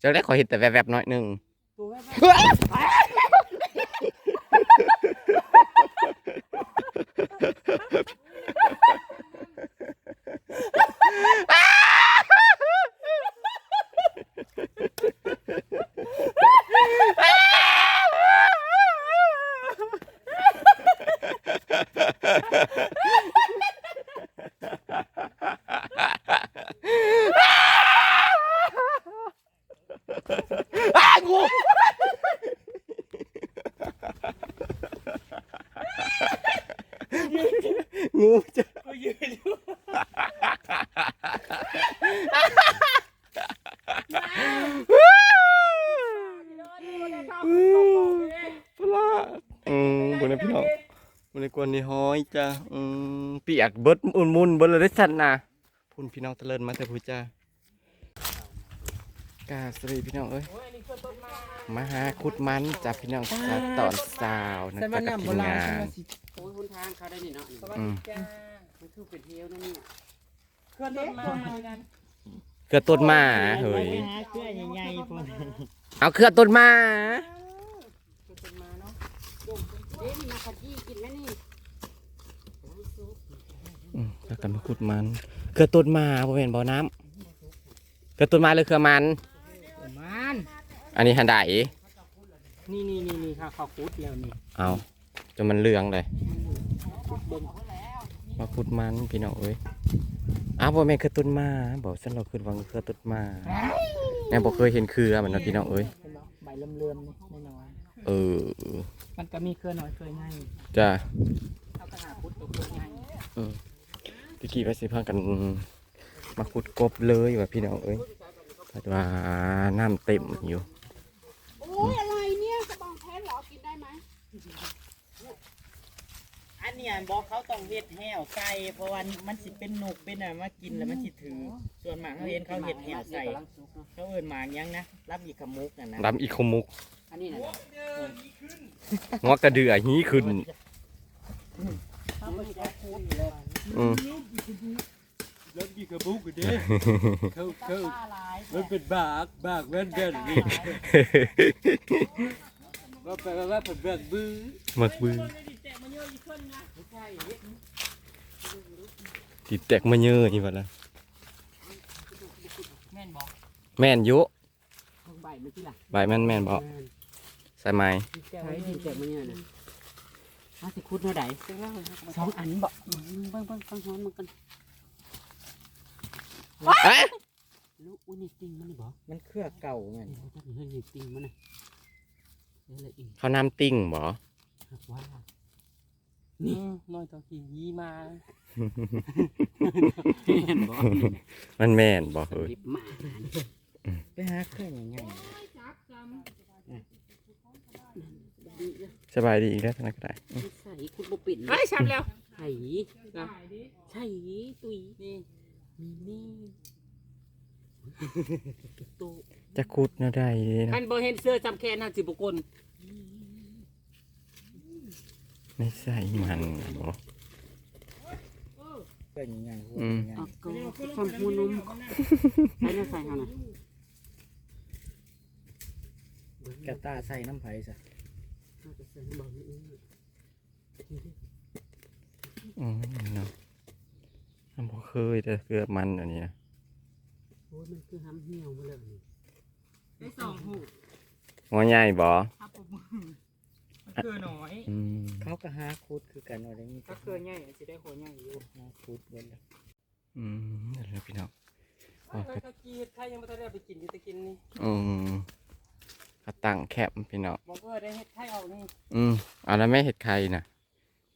เจ้าได้ขอเห็นแต่แวบๆหน้อยหนึ่งตัวแวบๆางูงูจะ ก็ยืนอยู่ ปลาอืมบุญนะพี่น้องบุญในก วนนี่ห้อยจ้ะอืมเปียกเบิดอุ่นมุนเบิดเลยได้สั่นนะพุ่นพี่น้องเตลินมาแต่พูจ้ากาสวัสดีพี่น้องเอ้ยโอ้ยอันนี้คือต้นไม้มาหาคุดมันจับพี่น้องสาวตอนสาวนะแต่จ๊ะมันกับน้ำโบทีมราณงาใช่ไหมนสิโอ้ยคนทางเขาได้นี่เนาะสวัสดีจ้ามันคือเป็นเที่ยวนะนี่เคลื่อนต้นไม้กันเกลือต้นมาเฮ้ยหาเครือใหญ่ๆพวกนี้เอาเครือต้นมาคือเป็นมาเนาะเอ๊ะนี่มาขยี้กินไหมนี่อืมแล้ว กันมาขุดมันเครือต้นมาบ่เป็นบ่อน้ำเครือต้นมาหรือเครือมัน มันอันนี้หันไดนี่นี่นี่นี่ค่ะเขาคูดแล้วนี่เอาจนมันเหลืองเลยเบิ่งมาขุดมันพี่น้องเอ้ยอ้าวบ่แม่นเครือต้นมาบอกฉันเราขึ้นวังเครือต้นมาแม่บ่เคยเห็นเครือมันเนาะพี่น้องเอ้ยเห็นบ่ใบเลื่อมๆนี่น้อยเออๆมันก็มีเครือน้อยเครือใหญ่จ้าเขาก็หาคูดตัวเครือใหญ่ ตะกี้ว่าสิพากันมาขุดกบเลยว่าพี่น้องเอ้ยแต่ว่าน้ำเต็มอยู่โอ้ยอะไรเนี่ยกระบองเพชรเหรอกินได้ไหมอันเนี้ยบอกเขาต้องเฮ็ดแห้วใส่เพราะว่ามันสิเป็นนกเป็นอะไรมากินแล้วมันสิถือ ส่วนมากเขาเห็นเขาเฮ็ดแห้วใส่เขาเอิ้นหมากหยังนะรับอีกขมุกน่ะนะดำอีกขมุกอันนี้นะงอกกระเดือหีขึ้นเขาก็จะคูดเลยอืม แล้วมีกระบุกอยู่เด้เขาเขามันเป็นบากบากแว่นแว่นนี่ว่าไปว่าเป็นแว่นบื้อมักบือติดแตกมาเยอะอีกว่าละแม่นบอกแม่นอยุใบมันที่ล่ะใบแม่นแม่นบ่ใส่ไหมใช้ดินแจกมันเนี่ยนะ มาสิคุดเท่าไหร่สองอันบ่เบิ่งเบิ่งฟังฮ้อนมันกันเอ๊ะลูกอุ้ยนี่ติงมันนี่บ่มันเครือเก่าแม่นเดี๋ยวถ้าเห็นนี่ติงมันน่ะเดี๋ยวอะไรอีกเขาน้ำติ้งบ่ว่านี่น้อยตัวกี่ยีมา เห็นบ่มันแม่นบ่เฮ้ยรีบมาไปหาเครือใหญ่ สบายดีอีกแล้วท่านก็ได้ใส่คุดบ่ปิ่นไอ้ชับแล้วใส่ใช่ตุยนี่นี่นี่ตู้จะขุดเนาะได้เด้อัเนาะนบ่เห็นเสื้อจำแค่ห้าสิบกคนไม่ใส่มันบ่เครือใหญ่ๆหัวอืมใหญ่อ๋อก็ทำหัวนมใส่เนี่ยใส่เขาน่ะกระตาใส่น้ำไผ่ซะ เอาไปใส่บ่นี่อืมเนาะมันบ่เคยแต่เกลือมันอันนี้นะโอ้ยมันคือห้ำเหี่ยวมาเลยนี่ได้สองหูหัวใหญ่บ่ครับผมเครือน้อยอืมเขาก็หาคุดคือกันว่าได้มีถ้าเครือใหญ่สิได้หัวใหญ่อยู่หาคุดเบิดแล้วอืมนั่นแหละพี่น้องอ๋อเคยตะกี้ใครยังไม่ทันได้เอาไปกินอยู่ตะกินนี่อืม เขาตั้งแคบพี่น้องบอกว่าได้เฮ็ดไข่เอานี่อืมเอาแล้วแม่เห็ดไข่น่ะ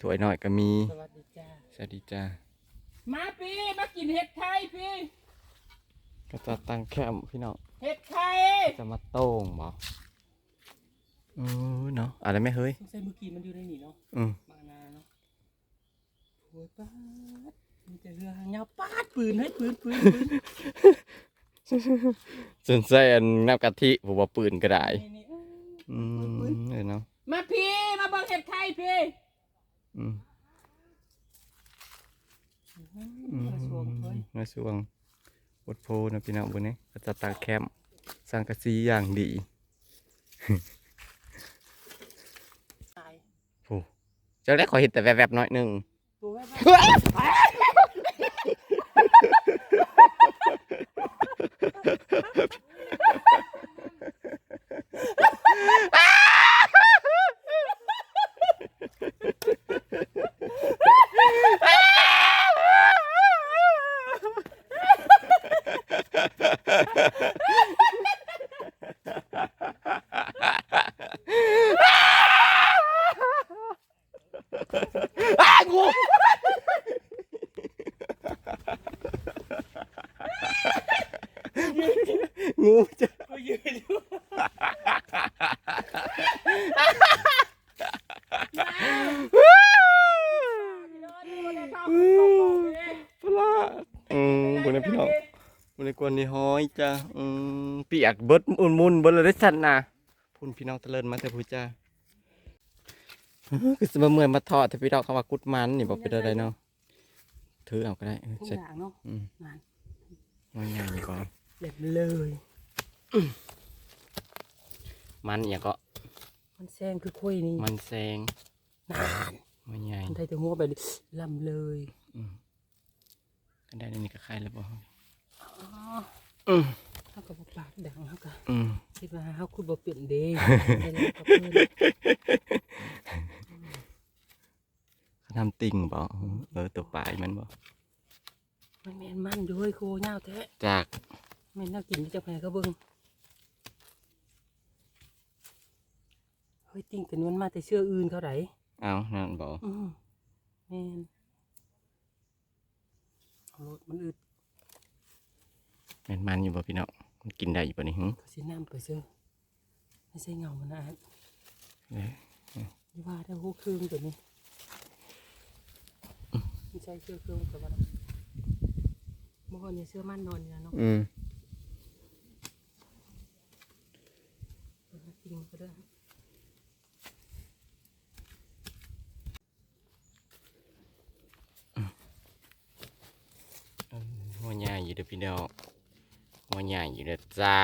ถ้วยหน่อยก็มี สวัสดีจ้าสวัสดีจ้า มาพี่มากินเห็ดไข่พี่ก็จะตั้งแคบพี่น้องเห็ดไข่จะมาโต้งบ่เออเนาะเอะไรไม่เฮ้ยสงสัยเมื่อกี้มันอยู่ในนี่เนาะอืมมานาเนาะโวยป้าดมีแต่เรือหางยาวป้าดปืนให้ปืนปืนปืน สนใส่อันน้ำกะทิผมว่าปืนก็ได้นี่นี่เอ้ยอืมเออเนาะมาพี่มาเบิ่งเห็ดไข่พี่อืมอืมมาสวมเฮ้ยมาสวงบดโพนะพี่น้องบนนี้ก็จะตั้งแคมป์สังกะสีอย่างดีตายโอ้เจ้าได้ขอเห็นแต่แวบๆหน้อยหนึง ตัวแงูจ้ะก็ยืนอยู่ปลาอืมบุญนะพี่น้องบุญในกวนนี่ห้อยจ้ะอืมเปียกเบิดอุ่นมุนเบิดเลยได้สั่นนะพุ่นพี่น้องตะเลินมาแต่พูจ้าคือสมาเมื่อยมาทอดแต่พี่น้องคำว่ากุดมันนี่บอกเป็นอะไรเนาะถือเอาก็ได้เออทุกเสร็จอย่างเนาะมงานมันใหญ่ก่อนเด็ดเลย มันอย่างก็ มันแซงคือคุยนี่มันแซงนานมันใหญ่มันไทยแต่หัวไปเลยลำเลยอืมกันได้ในนี่ก็ใครแล้วบ่อ๋ออืมเขาก็บอกปากดังเขาก็อืมคิดว่าเขาคุดบ่เปลี่ยนเด้ได้แล้วกับเพิ่นเขาทำติ่งบ่เออตัวปลายมันบ่มันแม่นมันอยู่เฮ้ยโคยาวแท้จากแม่นน่ากินที่จะแพ้ก็เบิ่ง ฮ้ยติ่งกันมันมาแต่เชื่ออื่นเขาไหนเอานั่นบ่อืมแม่นเอารถมันอึดแม่นมันอยู่บ่พี่น้องมันกินได้อยู่บ่นี่หึก็สิน้ำไปซื้อไม่ใช่เงามันนะอันเอ้ยนี่ว่าได้หูเครื่องตัวนี้ไม่ใช่เชื่อเครื่องกับว่าเมื่อก่อนเนี่ยเชื่อมั่นนอนอยู่นะเนาะอืม เปิดมากินก็ได้ หัวใหญ่ อยู่เด้อพี่น้องหัวใหญ่อยู่เด้อจ้า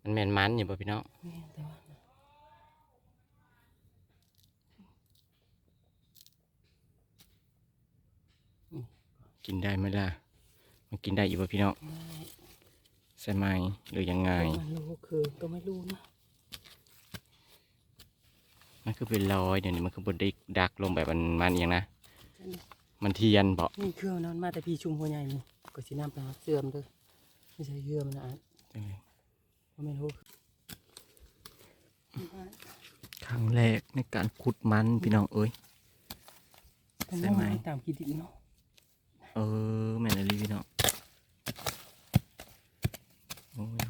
มันแม่นมันอยู่บ่พี่น้องแม่นแต่ว่านะกินได้ไหมล่ะ มันกินได้อยู่บ่พี่น้องไม่ใช่ไหมหรือยังไงมันรู้คือก็ไม่รู้นะ มันคือเป็นรอยเดี๋ยวนี้มันคือบนได้ดักลงแบบมันมันอหย่างนะ มันเทียนบ่นี่เครื่องนั้นมาแต่พี่ชุมหัวใหญ่นี่ก็สิน้ำปลาเสื่อมเด้อไม่ใช่เยื่อมันนะอันก็ไม่รู้ครั้งแรกในการขุดมันพี่น้องเอ้ยเป็นใช่น้องไหมตามกิดินเนาะเออแม่นอะไรพี่น้องโอ้ย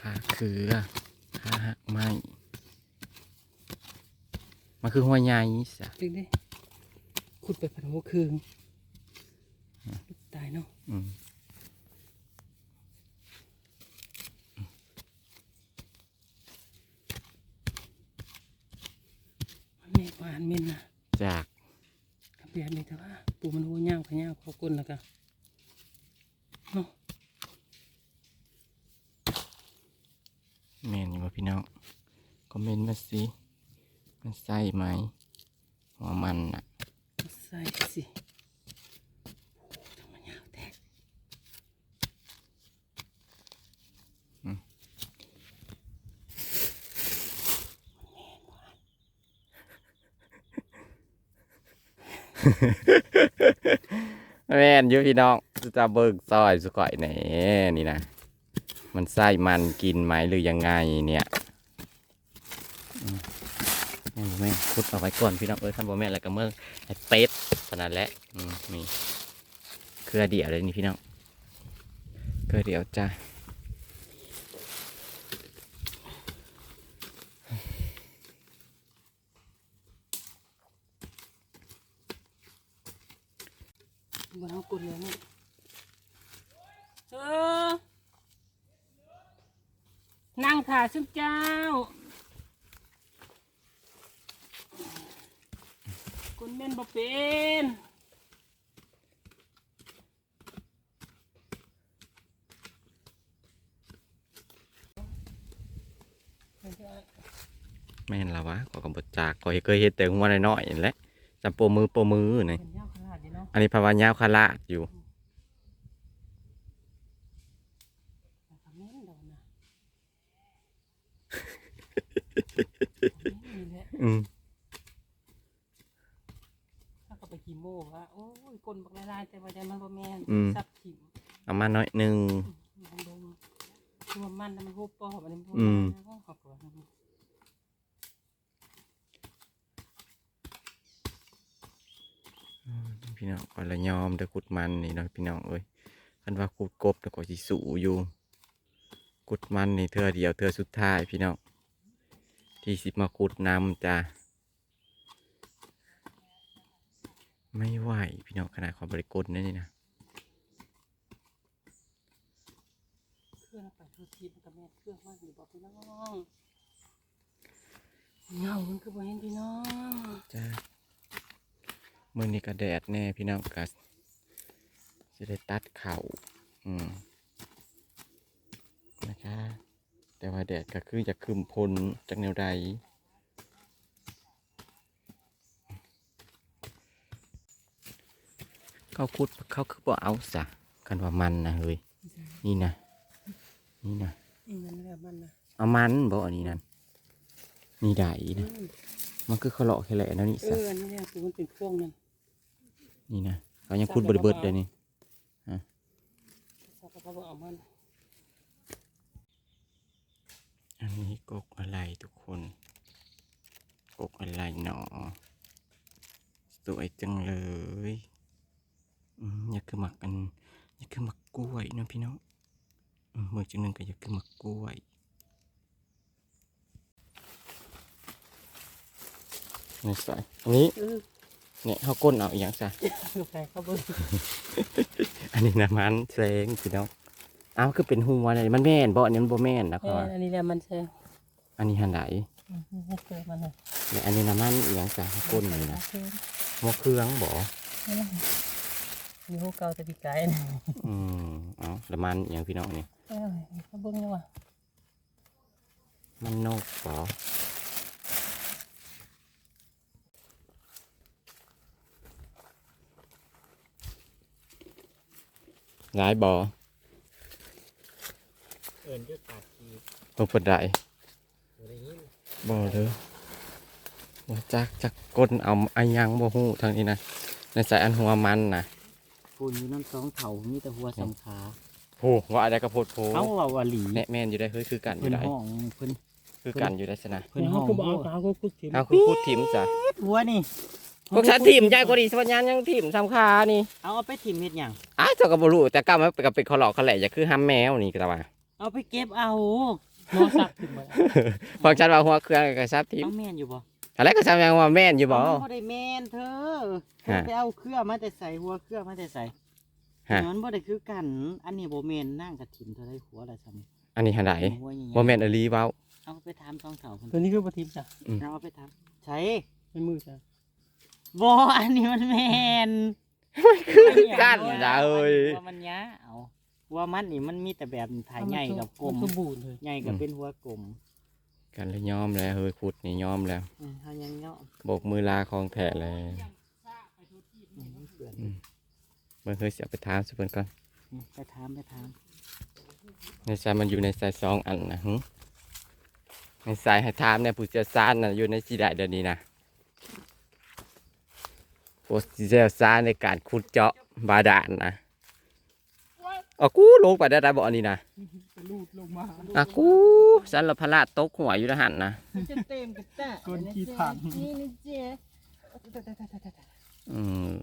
ขาคือขาหักไม้มันคือหัวใหญ่สะจริงดิ ขุดไปพันหัวคืนตายเนาะอืมมันไม่หวานเม็นนะจากกับเบียดนี่แต่ว่า ปูมันหัวเงาขยาวเขาก้นแล้วก็เนาะแม่นอยู่บ่พี่น้องคอมเมนต์มาสิมันใส่ไหมหัวมันน่ะใส่สิทำมันยาวแท้แม่นอยู่พี่น้องจะเบิกซอยสุก่อยแหนนี่นะ มันไส้มันกินไหมหรือยังไงเนี่ยอืมแม่ นบ่แม่นพุดเอาไว้ก่อนพี่น้องเอ้ยท่านบ่แม่นแล้วก็เมื่อไอ้เป็ดขนาดแหละมนี่เครือเดียวเลยนี่พี่น้องเครือเดียวจ้า เนบ่เป็นแม่นละวะก็กำบดจากก็เคยเห็นแต่หัวน้อยแหละจำโปมือโปมือนี่อันนี้ภาวะยาวคาราอยู่อืม กลนบักลายๆแต่ว่าใจมันบ่แม่นซับถิ่มเอามาน้อยหนึ่ง มันดงรวมมันแล้วมันรูปปอบอันนี้มันอืมขอบคุณพี่น้องก่อนละยอมเด้อขุดมันนี่เนาะพี่น้องเอ้ยคันว่าขุดกบแล้วก็สิสูอยู่ขุดมันนี่เทื่อเดียวเทื่อสุดท้ายพี่น้องที่สิมาขุดนำจ้ะ ไม่ไหว พี่น้องขนาดความบริกรนั่นนี่นะเครื่องไปทุกทีมันก็แม่นเครื่องมากอยู่บอกพี่น้องเงามันคือบ่เห็นพี่น้องจ้ามื่อนี้ก็แดดแน่พี่น้องกัสจะได้ตัดเข่าอืมนะคะแต่ว่าแดดก็คือจะคืมพลจากแนวใด เขาคุดเขาคือบ่เอาสะกันว่ามันนะเฮ้ยนี่นะนี่นะอีนั่นแหละมันนะเอามันบ่อันนี้นั่นนี่ได้นะมันคือเขาเลาะแค่แหละแล้วนี่เอสะออันนี้แหละคือมันเป็นพวงนั่นนี่นะเขายังคุดเบิดเบิดๆเลยนี่สักเขาบอกเอามันอันนี้กกอะไรทุกคนกกอะไรหนอสวยจังเลย อืมอยากคือหมักอันอยากคือหมักกล้วยเนาะพี่น้องอืมมือจังหนึ่งก็อยากคือหมักกล้วยนี่ใส่อันนี้เออเนี่ยเขาก้นเอาอหย่างซะคือไปเขาเบิ่งอันนี้นะมันแสงพี่น้องอ้าวคือเป็นหัวอะไรมันแม่นบ่อันนี้มันบ่แม่นนะเอคะออันนี้แหละมันแซงอันนี้หันไหนนี่เกิดมันเลยเนี่ยอันนี้น้ำมันอหย่างซะเขาก้นนี่นะหัวเครื่องบ่ มีหูเก่าแต่ปีกายนะอืมเอาแล้วมันอหย่างพี่น้องนี่เออเขาเบิ่งเลยว่ะมันนกบ่หลายบ่เอินด้วยปากทีบ่เปิดได้บ่ได้ยินบ่เด้อบ่จักจักก้นเอาอันยังบ่ฮู้ทางนี้นะในสายอันหัวมันนะ คุณอยู่น้ำสองเถามีแต่หัวสำขาโอ้ว่าอะไรกระโพดโพเขาว่าว่าหลีแน่แม่นอยู่ได้เฮ้ยคือกันอเพิ่ยู่นได้ห้องเพิ่นคือกันอยู่ได้สนะเพิ่นห้องเขาบอกเอาเขาก็คุดถิ่มเอาคือพูดถิ่มจ้ะหัวนี่พวกฉันถิ่มใจกว่าดีสัญญาณยังถิ่มสำคานี่เอาเอาไปถิ่มเฮ็ดหยังอ้าวเจ้าก็บ่รู้แต่ก้ามันก็เป็นเขาหลอกเขาแหละอย่าคือห้ามแมวนี่ก็ตาว่าเอาไปเก็บเอาโนสักถิ่มมาพวกฉันว่าหัวเครื่องก็ซับถิ่มเอาแม่นอยู่บ่ อะไรก็ซับยังว่าแม่นอยู่บ่เอามันบ่ได้แม่นเธอฮะ ไปเอาเครื่องมาแต่ใส่หัวเครื่องมาแต่ใส่ฮะมันบ่ได้คือกัน อันนี้บ่แม่นนั่งกับถิ่มเท่าไรหัวละซ้ำอันนี้หันไหนหัวใหญ่ๆบ่แม่นอลีเว้าเอาไปถามสองเถาเพิ่นตัวนี้คือปทิมจ้ะเอาไปถามใช่เป็นมือจ้ะบ่อันนี้มันแม่นคือกันจ้ะเอ้ยหัวมันยะเอาหัวมันนี่มันมีแต่แบบถ่ายใหญ่กับกลมสมบูรณ์เลยใหญ่กับเป็นหัวกลม กันเลยยอมแล้วเฮ้ยขุดนี่ยอมแล้วอืมเฮายังเนาะโบกมือลาของแท้เลยอืมเปื่อนเบิ่งเฮ้ยสิเอาไปถามสิเพิ่นก่อนอืมไปถามไปถามในสายมันอยู่ในสายสองอันนะหึในสายให้ถามเนี่ยผู้เชี่ยวชาญน่ะอยู่ในสีได้เดี๋ยวนี้นะผู้เชี่ยวชาญในการขุดเจาะบาดาลนะเอากูลงไปได้ได้บ่อันนี้นะลูดลงมาอะกูสันละพละตกหัวอยู่นะหันนะจะเต็มกันจ้ะคนขี้ถังนี่นี่เจ๊อืม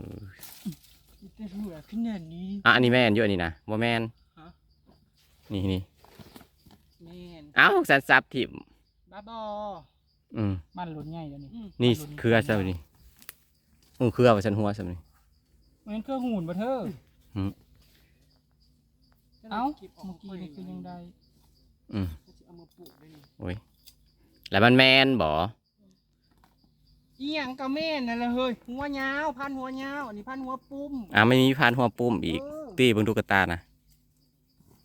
แต่หัวขึ้นอย่างนี้อะอันนี้แม่นอยู่อันนี้นะบ่แม่นฮะนี่นี่แม่นเอ้าสันซับถิ่มบ้าบออืมมันหลุนใหญ่แล้วนี่นี่เครือซะนี่อือเครือว่าฉันหัวซะนี่มันเครื่องหุ่นบ่เธอหืม เอ้าเมื่อกี้นี่คือยังได้อืมเอามาปลูกได้นี่โอ้ยแล้วมันแมนบ่ อีหยังก็แม่นนั่นแหละเฮ้ยหัวยาวพันหัวยาวอันนี้พันหัวปุ้มอะไม่มีพานหัวปุ่มอีก เออตีเบิ่งดูกระตานะ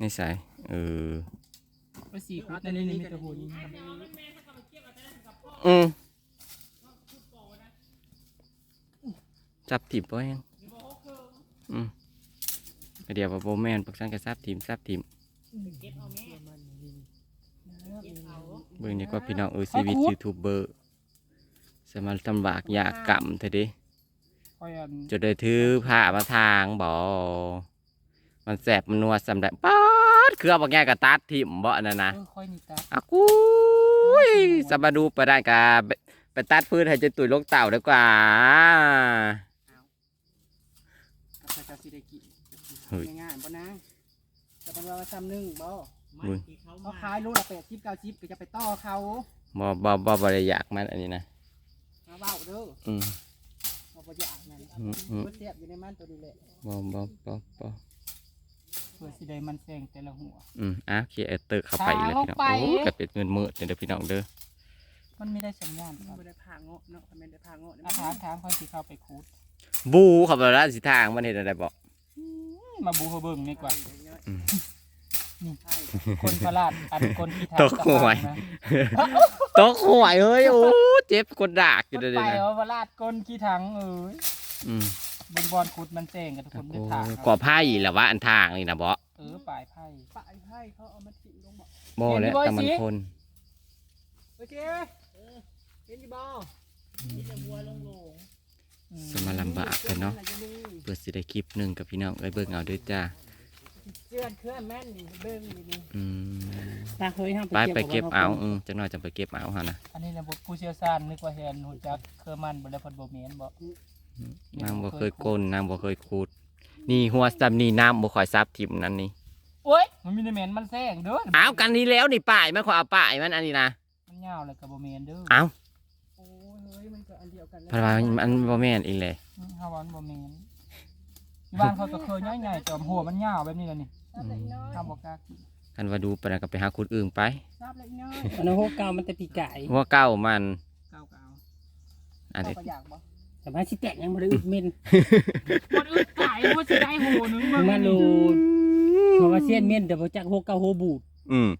นี่ใส่เออ ไปไปสี่คุดในนี้มีแต่หุ่นอืมจับถีบบ่ยังอืม เดี๋ยวว่าโบแมนปักสังกะซับทีมซับทีมเบิ่งนี่ก็พี่น้องเออชีวิตยูทูบเบอร์สมาลำบากยากกรรมเถอะเดิคอยอันจะได้ถือผ้ามาทางบ่มันแสบมันนัวสำได้ป๊าดเครือบักแง่กะตัดทิ่มบ่นั่นนะเออค่อยนี่ตาอากูยสบาดูไปได้กะไปไปตัดพืชให้เจะตุยลกเต่าดีกว่าก็จะสิได้กิน เฮ้ย ง่ายๆบ่นางจะเป็นว่าซ้ำหนึ่งบ่มึงที่เขาเขามาขายโลละแปดชิปเก้าชิปก็จะไปต่อเขาบ่บ่บ่บ่ได้อยากมันอันนี้นะมาเบ้าเด้ออืมบ่บ่อยากนั่นอืมอืมบ่เสียบอยู่ในมันตัวนี้แหละบ่บ่บ่บ่เพื่อสิได้มันแซงแต่ละหัว อืมอะเคลียร์เอเตอร์เข้าไปเลยพี่น้องลงไปโอ้กระเป็ดเงินมืดเด้อพี่น้องเด้อมันไม่ได้สัญญาณครับไม่ได้พาเงาะเนาะมันไม่ได้พาเงาะอาถามถามคนสิเข้าไปคูดบูเขับรถสิทางมันเห็นอะไรบอก มาบูเขาเบิ่งนี่กว่าอืม นี่คนพลาดอันคนที่ทางตกหวยนะตกหวยเฮ้ยโอ้เจ็บคนดากอยู่คนเด้อไปนะว่าพลาดก้นขี้ถังเอ้ยอืมบนบอลขุดมันแซงกันทุกคนด้วยทางก่อผ้าอีแหละวะอันทางนี่นะบ่เออปลายไพ่ปลายไพ่เขาเอามาทิ้งลงบ่บ่แล้วเห็นด้วยแต่มันสิคน โอเคเห็นจีบอที่จะบัวลงโลง สมาลำบากกันเนาะเพื่อสิได้คลิปหนึ่งกับพี่น้องไอ้เบิ่งเอาเด้วยจ้าเชื่อนเคลื่อนแม่นนี่เบิ่งนี่นี่อืมตาเคยห้ามไปไปเก็บเอาอืมจังหน่อยจะไปเก็บเอาฮะนะอันนี้ระบบผู้เชี่ยวชาญนึกว่าเห็นหูจักเคอมันบ่ได้เพิ่นบ่แม่นบ่นางบ่เคยก้นนางบ่เคยคูด นี่หัวซับนี่น้ำบ่ค่อยซับทิ่มนั่นนี่โอ้ยมันมีแต่แม่นมันแซงเด้อเอากันนี้แล้วนี่ป้ายมันขอเอาป้ายมันอันนี้นะมันยาวเลยก็บ่แม่นเด้อเอาโอ้ย เฮ้ยมันก็อันเดียวกันเพราะว่ามันบ่แม่นอีกเลยเฮาว่ามันบ่แม่นที่บ้านเขาก็เคยใหญ่ๆจอมหัวมันยาวแบบนี้แหละนี่อืมทำบ่กล้ากินกันว่าดูไปแล้วก็ไปหาคูดอื่นไปทราบเลยน้อยอันนั้นโฮเก่ามันแต่ปีกายหัวเก้ามันเก่าอันๆนี้ก็อยากบ่แต่ว่าสิแตกยังบ่ได้อึดเม่นบ่อึดตายบ่สิได้โหนึงเบิ่งมาโลเพราะว่าเสี้ยนเม่นแต่บ่จักโฮเก่าโฮบูดอืม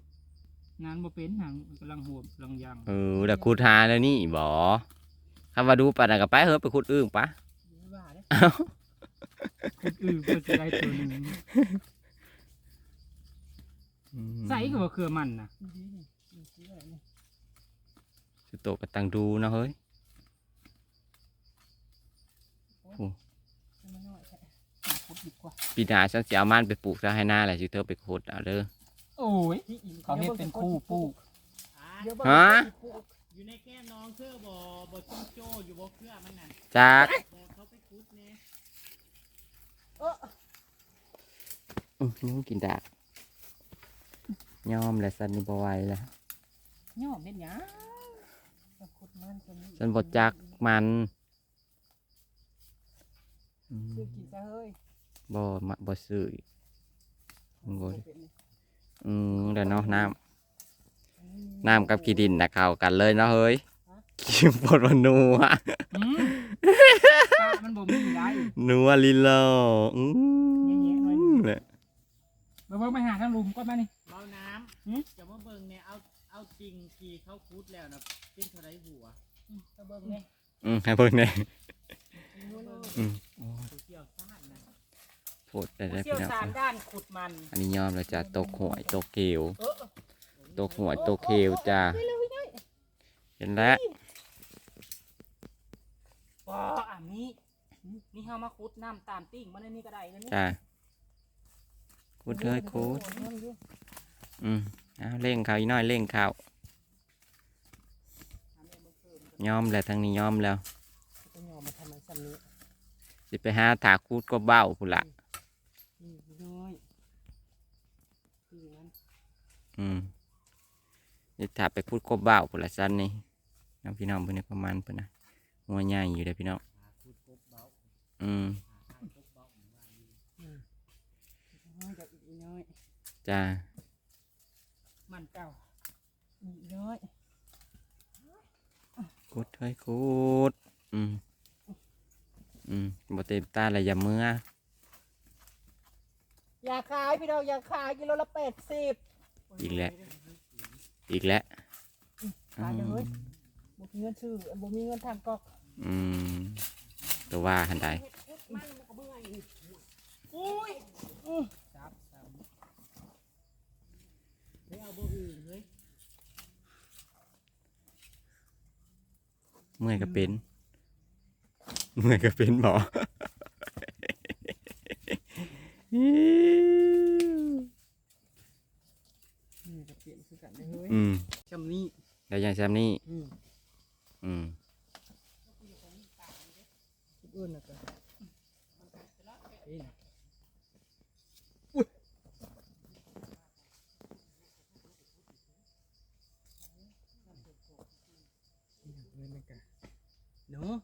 งานบ่เป็นหยังกำลังหัวกำลังยังเออแต่คูดหาแล้วนี่บ่ คำว่าดูไปแล้วก็ไปเฮ้ยไปคูดอื่นปะว่าเด้เอ้าคนอื่นเพื่อจะได้ตัวหนึงใส่ก็บ่คือมันน่ะสุโตะก็ตังดูเนาะเฮ้ยขุดดีกว่าปีหน้าฉันสิเอามันไปปลูกซะให้หน้าแหละสิเธอไปขุดเอาเด้อโอ้ยเขาเฮ็ดเป็นคู่ปลูกฮะ อยู่ในแก้มน้องเครือบ่บ่จิ้งโจ้อยู่บ่เครือมันน่ะจักบ่เขาไปคุดเนี่ยอื้อนิ้วกินดากยอมแล้วสันนี่บ่ไหวแล้วย่อมเฮ็ดหยังขุดมันตัวนี้ฉันบ่จักมันอืมซื้อกินซะเฮ้ยบ่มาบ่ซื้ออีกบ่อืมเดี๋ยวเนาะน้ำ น้ำกับขี้ดินนะเข้ากันเลยเนาะเฮ้ยกินปวดว่านัวอืมกะมันบ่มีไรนัวลิโลอืแย่ๆหน่อยหนึ่มงเนี่ยเบิ่งๆไปหาทางลุมก่อนมานี่ เบาน้หืมำจะมาเบิ่งเนี่ยเอาเอาจริงที่เขาคุดแล้วนะเป็นเท่าไรหัวตะเบิ่งนี่อืมให้เพิ่งเนี่ยอืมผู้เกี่ยวซ่านนะพูดได้ได้เชี่พี่ยวน้องชาญด้านขุดมัน อันนี้ยอมแล้วจ้ะตกหวยตกเกลียวเออ ตกหวยตกเกลียวจ้าเห็นแล้วบ่อันนี้นี่เฮามาขุดน้ำตามติ่งมาในนี้ก็ได้แล้วนี่จ้าคูดเลยคูดอืมเอาเร่งเขาอีกหน้อยเร่งเขายอมแล้วทางนี้ยอมแล้วต้องยอมมาทำมันซ้ำนี้สิไปหาถาคูดก็เบ้าพุ่นละนี่น้อย คืออย่างนั้นอืมนี่ถ้าไปคูดก็เบ้าพุ่นละสั้นนี่น้องพี่น้องเพิ่นนี่ประมาณเพิ่นนะหัวใหญ่อยู่เด้อพี่น้องอืมน้อยจากอีกน้อยจ้ามันเก่าอีกน้อยคูดเฮ้ยคูดอืมอืมบ่เต็มตาละอย่าเมื่ออย่าขายพี่น้องอย่าขายกิโลละแปดสิบอีกแล้ว อีกแล้วตายเลยบ่มีเงินซื้อบ่มีเงินทางกอกอืมตัวว่าหันใดอุ้ยอื้อจับจับเมื่อยก็เป็น เมื่อยก็เป็นบ่นี่จะเป ลี่ยนคือกันได้เฮ้ยอืมจำนี้ได้ยังแซมนี่อืมอืมคิดอื่นนะกันนี่นะอุ้ยนี่นะเงินนะกันเนาะ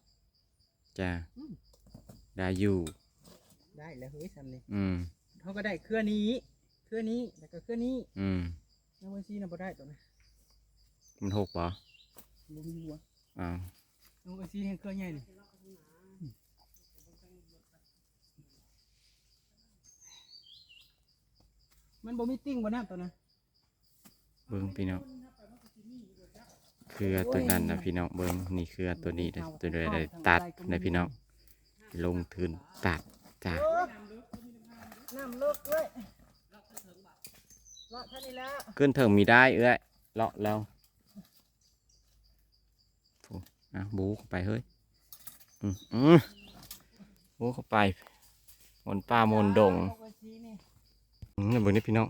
จ้าอืมได้อยู่ ได้แล้วเฮ้ยทำนี่อืมเขาก็ได้เครือนี้ เครือนี้แล้วก็เครือนี้ อืม น้ำมันซีน่ะบ่ได้ตัวนะมันหกบ่บ่มีหัวอ้าวน้ำมันซีแห่งเครือใหญ่นี่มันบ่มีติ้งบ่น้ำตัวนะเบิ้งพี่น้องเครือตัวนั้นนะพี่น้องเบิ้งนี่เครือตัวนี้นะตัวใดได้ตัดนะพี่น้องลงทุนตัดจ้าน้ำเลิกเลย เลาะท่านี้แล้วขึ้นเถิงมีได้เอ้ยเลาะแล้วโถ่อะบูเข้าไปเฮ้ยอืมอืมบูเข้าไปมนป่ามนดงน้ำมันซีนี่อืมเบิ่งนี่พี่น้อง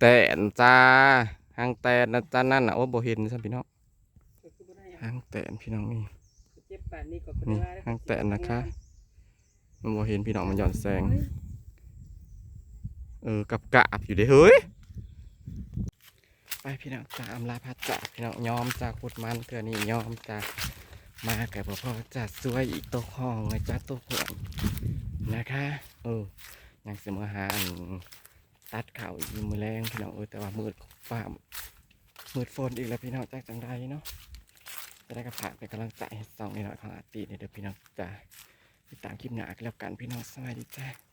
แตนจ้าหางแตนนะจ้านั่นน่ะโอ้บ่เห็นซะพี่น้องหางแตนพี่น้องนี่นี่หางแตนนะคะมันบ่เห็นพี่น้องมันหย่อนแสงเออกับกาบอยู่เด้เฮ้ย ไปพี่น้องจ้าอำลาพัดจ้าพี่น้องยอมจาขุดมันเทื่อนี้ยอมจามาแก่บ่พอจะสวยอีกตัวห้องเลยจ้าตัวเพื่อนนะคะเออยังเสมอหาอันตัดเข่าอีกมือแรงพี่น้องเออแต่ว่ามืดฟ้ามืดฝนอีกแล้วพี่น้องจาจังใดเนาะจะได้กระฝากเป็นกำลังใจให้สองนี่หน่อยของอาตีเนี่ยเด้อพี่น้องจ้าติดตามคลิปหน้ากันแล้วกันพี่น้องสวัสดีจ้า